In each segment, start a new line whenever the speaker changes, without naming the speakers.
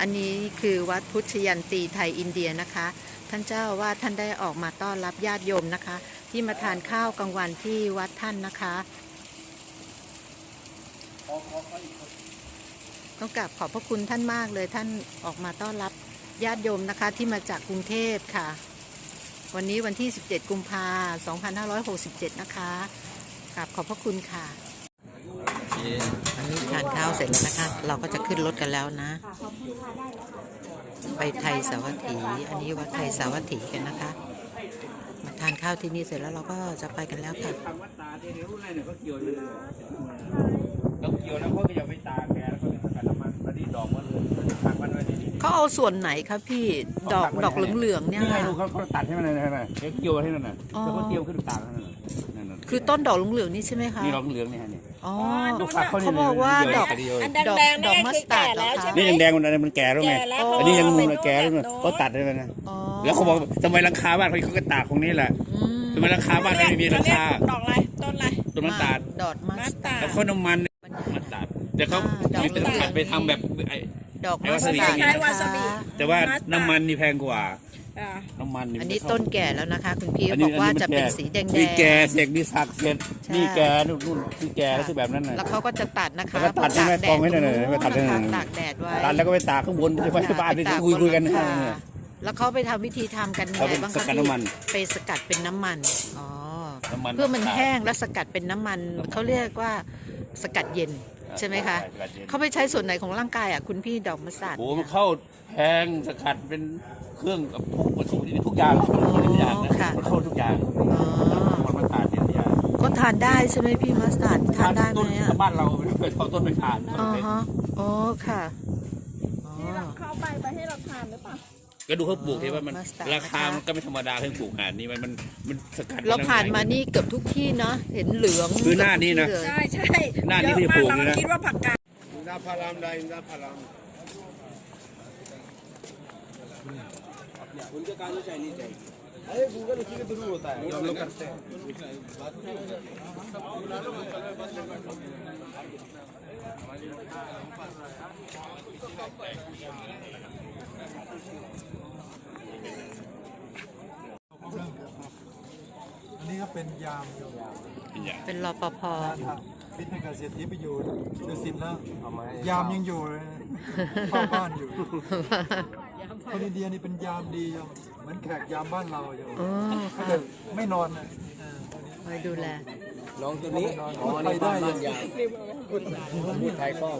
อันนี้คือวัดพุทธยันตีไทยอินเดียนะคะ ท่านเจ้าว่าท่านได้ออกมาต้อนรับญาติโยมนะคะ ที่มาทานข้าวกลางวันที่วัดท่านนะคะ ต้องกราบขอบพระคุณท่านมากเลยท่านออกมาต้อนรับญาติโยมนะคะที่มาจากกรุงเทพค่ะ วันนี้วันที่ 17 กุมภา2567 นะคะกราบขอบพระคุณค่ะ อันนี้ทานข้าวเสร็จแล้วนะคะ เราก็จะขึ้นรถกันแล้วนะ ไปไทยสาวัตถี อันนี้วัดไทยสาวัตถีกันนะคะ มาทานข้าวที่นี่เสร็จแล้วเราก็จะไปกันแล้วค่ะ
ตาที่ในรุ่นแรกเขาเกี่ยวเลยเขาเกี่ยวแล้วเขาะไปตากแกแล้วก็จะสกัดน้ำมันตอนนี้ดอกเลยทางมันไว้ดี
เขาเอาส่วนไหนคะพี่ ดอกดอกเหลืองๆเนี่ย
นี่ไงลูกเขาเขาตัดให้มันเลยนะเดี๋ยวเกี่ยวให้นั่นน่ะ
อ๋อ
แล้วก็เกี่ยวขึ้นตากนั่นน่ะนั่นน่ะ
คือต้นดอกเหลืองๆนี่ใช่ไหมคะ
นี่ดอกเหลืองเนี่ย
อ๋อ
ลูกฝักเขา
เขาบอกว่าดอก
เดียว
อัน
ดอก
แดงๆ
ดอก
นี่
มั
คื
ส
อ
ตา
แก่
ร์ดเหรอ
แล้ว
คะ
ใช่ไหม
นี่ยังแดงมันมันแก่แล้วไง
แก่แล้ว
อันนี้ยัง
เขา
มันแก่แล้วไง
โน้น
เขาตัดเลยนะ
อ๋อ
แล้วเขาบอกทำไมราคาบ้านเขาเขาก็ตากตรงนี้แหละ
อืม
ทำไมราคาบ้านเขาไม่มีราคา
ดอกอะไรต้นอะไร
ต้นมันตาด
ดอกมั
มั
ส
ส
ตา
ตา
ร์
ร์
ด
แล้วเขาน้ำมันมันตาดแต่เขา
อ่าดอก
มีแต่ขัดไปทำแบบไอ้
ดอก
ไอ้
มั
วา
ส
ซาบิ
ตาร์ด
คล้ายๆ
นะ
วาซาบิ
คะ
แต่ว่า
มัสตาร์ด
น้ำมันนี่แพงกว่า
อ่า
น้ำมัน
อัน
ไม่
นี้
เข้า
ต้นแก่แล้วนะคะ คุณพี่
อัน
บ
นี้
อกว่า
อันนี้
จะ
มัน
เป็น
แก่
สีแดง
มี
ๆ
แก่เสกมีสักเสก
ใช่
มีแก่นู่นนู่นคือแก่แล้วคือแบบนั้นน่ะ
แล้วเขาก็จะตัดนะคะ
แล้วก็ตัดใช่ไหม
ตากแด
กอ
ด
งไว้หน่อยๆ
ตรง
ตัดให้หน่อย
นะคะตากแดดไว้
ตัดแล้วก็ไปตากข้างบนที่ไว้ที่บ้านที่
ตาก
คุยคุยกัน
บ
นะ
ค่ะแล้วเขาไปทำวิธีทำกันยัง
เขา
ไง
เป็น
บ้าง
ส
คะ
กัด
พี่
น้ำมัน
ไปสกัดเป็นน้ำมันอ๋อ
น้ำมัน
เพื่อมันแห้งแล้วสกัดเป็นน้ำมันเขาเรียกว่าสกัดเย็นใช่ไหมคะ
สกัดเย็น
เขาไปใช้ส่วนไหนของร่างกายอะคุณพี่ดอกมะสาด
โอ้โหมันเข้าแพงสกัดเป็น เครื่องทุกมันสูบที่ทุกอย่างทุกอย่างนะมันทุกอย่างคนมาทานเนี่ยยาง
ก็ทานได้ใช่ไหมพี่มาสตาร์ดทานได้ไหมอ่
บ้านเราไม่เคยเอาต้นไปทาน
อ๋อโอ้ค่ะ
เข้าไปไปให้เราทานหรือเปล่า
ก็ดูเขาปลูกเห็นว่ามัน
รา
คามันก็ไม่ธรรมดาเพิ่งปลูกหาดนี่มันมันมันสกัด
เราผ่านมานี่เกือบทุกที่เนาะเห็นเหลือง
คือหน้านี้นะ
ใช่ใช่
หน้านี้ที่ปลูกนะ
คิดว่าผักกาด
อินท
ผลามได้อินทผ
ลาม
इंदा फलाम उनके कानून चाहिए चाहिए अरे गूगल उसी के थ्रू होता है हम लोग करते हैं
อันนี้ก็เป็นยามอยู่
เป็นอย่าง
เป็นรปภ
นะครับฟิตในการเสียทีไปอยู่ดูสินแล้วยามยังอยู่เลยเฝ้าบ้านอยู่ คนอินเดียนี่เป็นยามดีอยู่เหมือนแขกยามบ้านเราอยู่
อ๋อ
ก็
ค่ะ
จะไม่นอนนะ
คอยดูแล
น้องตัวนี้
ไม่นอนพูดไทยได้อยู่
พูดไทยคล่อง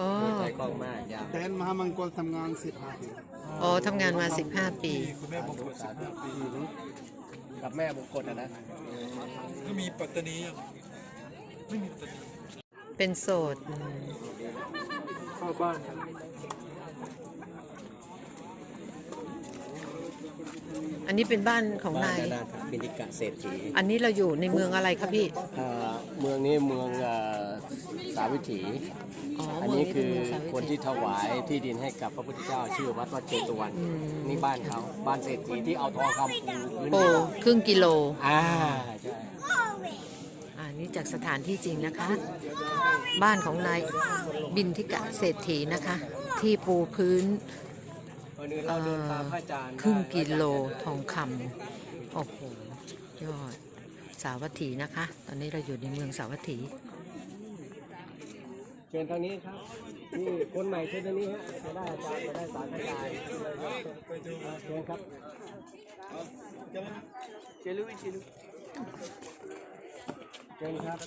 อ๋อ
ไทยคล่องมากยาวแทนมหามังกรทำงานสิบห้าปี
โอ้ทำงานมา 15 ปี
คุณแม่บงกฎสิบห้าปี
กับแม่มงคลนะนะ
ก็มีปัตตานียังไม่มีปัตตานี
เป็นโสดอืม
เข้าบ้าน
อันนี้เป็นบ้านของนาย
บินิกะเศรษฐี
อันนี้เราอยู่ในเมืองอะไรครับพี่
อ่าเมืองนี้เมืองอ่าสาวิถี
อ๋อ
อัน
เมือง
นี้
นี้
คื
เป็น
อ
เมืองสาวิ
คน
ตรี
ที่ถวายที่ดินให้กับพระพุทธเจ้า ชื่อวัดวัดเจตุวัน
อืม
นี่บ้านเขาบ้านเศรษฐีที่เอาทองคำปูพื้น
โอ้
ดิน
ครึ่งกิโล
อ่าใช่
อ่านี่จากสถานที่จริงนะคะ บ้านของนายบินทิกะเศรษฐีนะคะ ที่ปูพื้น
วันนี้เราเดินตามพระอาจารย์
ครึ่งกิโลทองคำโอ้โหยอดสาวัตถีนะคะ ตอนนี้เราอยู่ในเมืองสาวัตถี
เชิญทางนี้ครับนี่คนใหม่เชิญทางนี้ฮะจะได้อาจารย์จะได้สารอาจารย์เชิญครับเจลุยเจลุเชิญครับ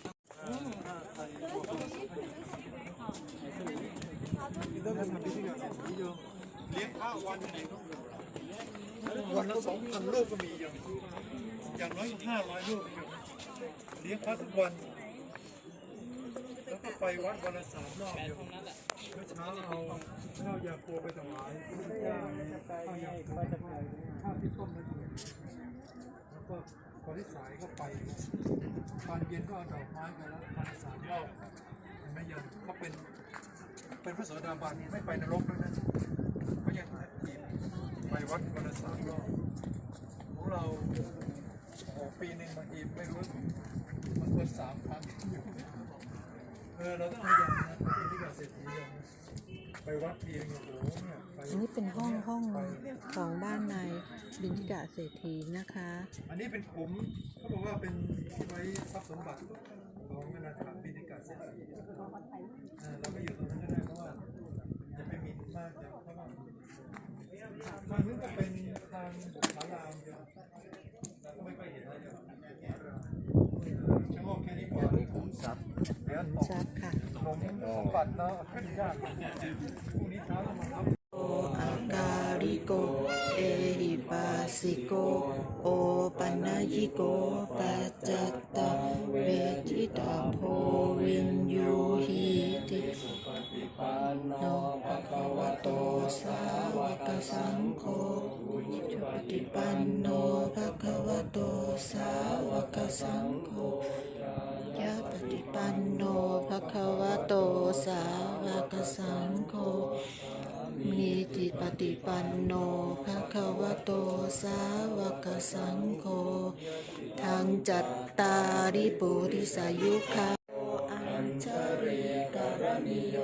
เเลี้ยงข้าววันหนึ่งวันละสองพันลูกก็มีอยู่อย่างน้อยห้าร้อยลูกอยู่เลี้ยงข้าวทุกวันแล้วก็ไปวัดวันละสามรอบอยู่เมื่อเช้าเอาข้าวยาโคไปถวายพระพุทธเจ้าข้าวยาโคข้าวที่ต้มละเอียดแล้วก็พอที่สายก็ไปตอนเย็นก็เอาดอกไม้ไปแล้ววันละสามรอบเห็นไหมยังเขาเป็นเป็นพระโสดาบันไม่ไปนรกด้วยนะเขายังทีไป วัดวันละสามรอบของเราโอ้โหปีหนึ่งบางทีไม่รู้มันควรสามครั้งเออเราต้องเอาอย่างนะที่ที่เกษตรทีอย่างไปวัดทีนึงโอ้โหเนี่ยไป
อันนี้เป็นห้องห้องของบ้านนายบินทิกะเศรษฐีนะคะ
อันนี้เป็นขุมเขาบอกว่าเป็นที่ไว้ทรัพย์สมบัติของแม่นาถาบินิกาเศรษฐีอ่าเราไปอยู่ตรงนั้นก็ได้เพราะว่าจะไม่มีมากเดี๋ยวเพราะ อยเห็นออาการิ
โก เอหิปัสสิโก โอปัญญิโกปัจจตตาเวทิตาโพวินยูหิ สังโฆจุปฏิปันโนภะคะวะโตสาวกสังโฆยะปฏิปันโนภะคะวะโตสาวกสังโฆมีติตปฏิปันโนภะคะวะโตสาวกสังโฆทางจัตตาริปุริสายุคาอัญชริกรณิโย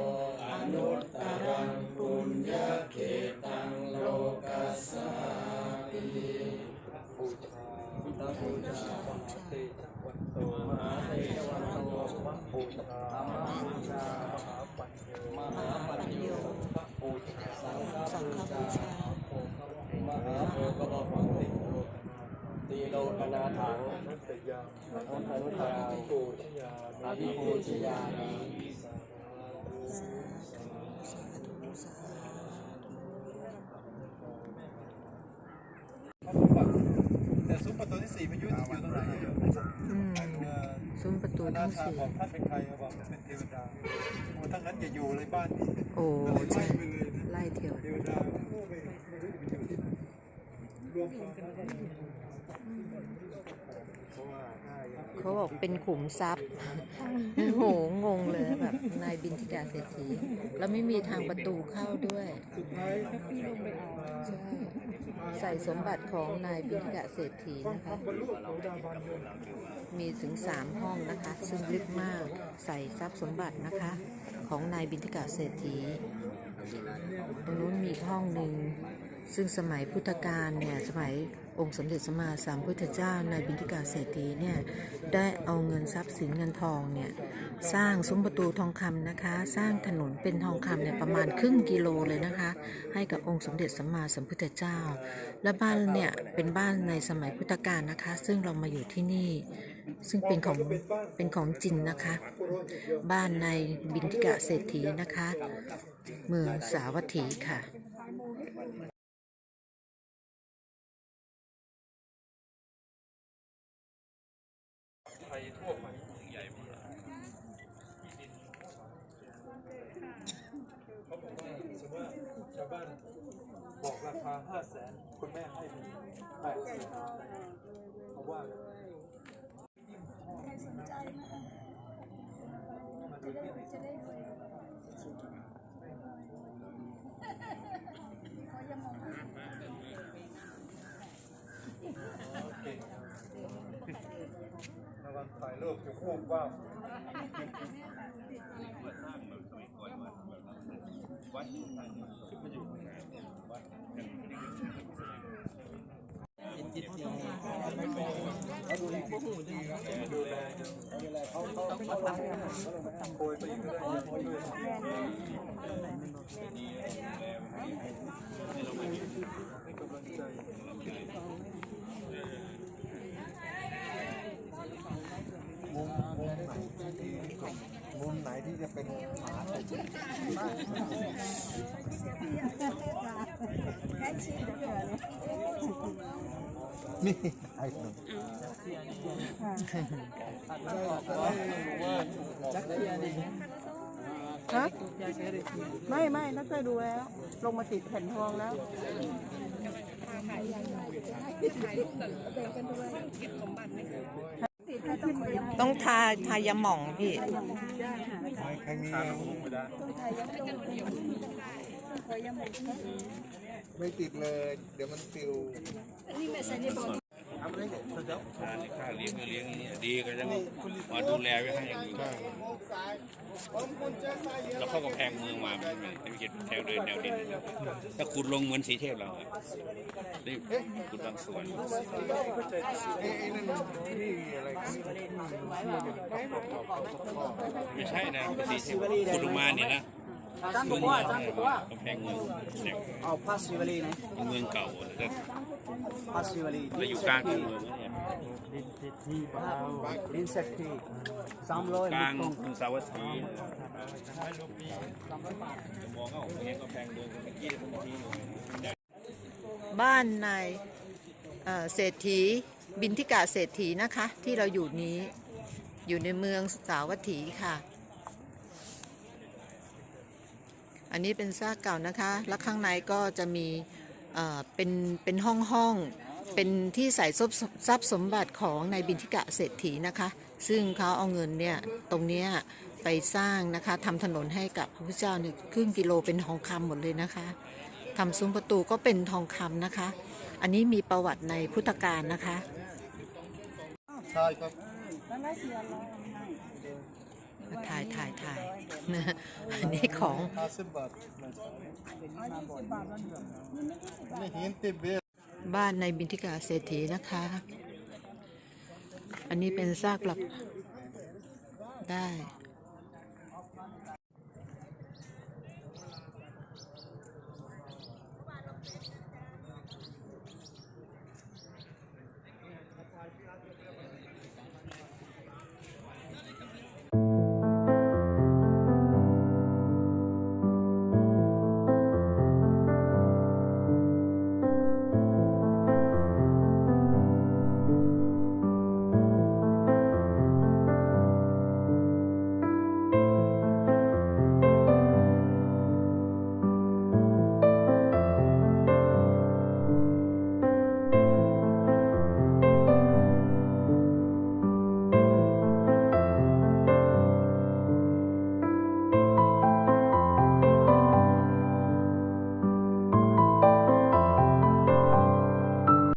อนุตตรังปุญญาเก มหาปัญโยสังฆบูชา
มหาโพกบพังติตีโลกนาถังนัตยาอันทันทาปูชยาอาภิปูชยานิ
แต่ซุ้มประตู ที่สี่ไม่ยุ่อยู่ตรงไหนอยู่
อืมซุ้มประตู
นา
ทั้ง
ถา
สี่
บอกท่านเป็นใครบอกเป็นเทวดาโอ้ทั้งนั้นอย่าอยู่เลยบ้านนี้
โอ้
ก็เลย
ใช่
ไล่ไปเลยนะ
ไล่เที่ยว
เทวดาโอ้ไม่ไม่รู้จะไปอยู่ที่ไหนรวมกัน เพราะว่าถ้าอย่าง
เขาบอกเป็นขุมทรัพย์โอ้โหงงเลยแบบนายบินทิดาเศรษฐี แล้วไม่มีทางประตูเข้าด้วย
สุดท้าย
ใช่ใส่สมบัติของนายบินทิดาเศรษฐีนะคะ
บรรลุโสดาบันเลย
มีถึง3ห้องนะคะ ซึ่งลึกมาก ใส่ทรัพย์สมบัตินะคะ ของนายบินทิกาเศรษฐี ตรงนู้นมีอีกห้องหนึ่ง ซึ่งสมัยพุทธกาลเนี่ย สมัย องค์สมเด็จสมมาสามพุทธเจ้าในบินทิกาเศรษฐีเนี่ยได้เอาเงินทรัพย์สินเงินทองเนี่ยสร้างซุ้มประตูทองคำนะคะ สร้างถนนเป็นทองคำเนี่ยประมาณครึ่งกิโลเลยนะคะ ให้กับองค์สมเด็จสัมมาสัมพุทธเจ้า และบ้านเนี่ยเป็นบ้านในสมัยพุทธกาลนะคะ ซึ่งเรามาอยู่ที่นี่ ซึ่งเป็นของเป็นของจริงนะคะ บ้านในบินทิกะเศรษฐีนะคะ เมืองสาวัตถีค่ะ
ทยทั่วไปใหญ่มากเขาบอกว่าสมมติว่าชาวบ้านบอกราคาห้าแสนคุณแม่ให้แปดแสนเขาว่ามาดูที่ไหนเก่งระ วังถ่าย มุมมุมไหนที่มุมไหนที่จะเป็นหมาติดนี่ไอ้หน
ฮะไม่ไม่นักเคยดูแล้ว ลงมาติดแผ่นทองแล้วถ่ายรูปแต่
แบ่งกันด้วยเก็บสมบัติไหมคะ
องทาทายาหม่องพี่
ใครมีไม่ติดเลย เดี๋ยวมันปิว
ค่าคาเลี้ยงก็เลี้ยงอย่างนี้ดีก็ยังมาดูแลไว้ให้อย่างดีแล้วเขากำแพงเมืองมาไม่ไม่ไม่เก็บแถวเดินแนวดิน ถ้าขุดลงเหมือนสีเทพเราอนี่ขุดบางส่วนไม่ใช่นะสีเทพขุดลงมาเนี่ยนะเมืองกำแพงเมืองเนี่ย
เอาพัสซิวลีไหน
เมืองเก่าแล้ ว
พัสซิวลี
แล้วอยู่กลางเมืองเนี่ย
ดินเซกทีสามร้อย
กลางกรุงสาวัตถีมองเข้าเห็นกำแพงเดินเมื่อกี้เมื่อกี้
บ้านนายเอ่อเศรษฐีบินทิกาเศรษฐีนะคะ ที่เราอยู่นี้อยู่ในเมืองสาวัตถีค่ะ อันนี้เป็นซากเก่านะคะ แล้วข้างในก็จะมี เป็นเป็นห้องห้องเป็นที่ใส่ทรัพย์ทรัพย์สมบัติของนายบินทิกะเศรษฐีนะคะ ซึ่งเขาเอาเงินเนี่ยตรงเนี้ยไปสร้างนะคะทำถนนให้กับพระพุทธเจ้าเนี่ยครึ่งกิโลเป็นทองคำหมดเลยนะคะทำซุ้มประตูก็เป็นทองคำนะคะ อันนี้มีประวัติในพุทธกาลนะคะ
ใช่ครับ
ถ่ายถ่ายถ่ายนะอันนี้ของ
ห้าสิบบาทนี่หินติเบต
บ้านในบินทิกาเศรษฐีนะคะ อันนี้เป็นซากหลักได้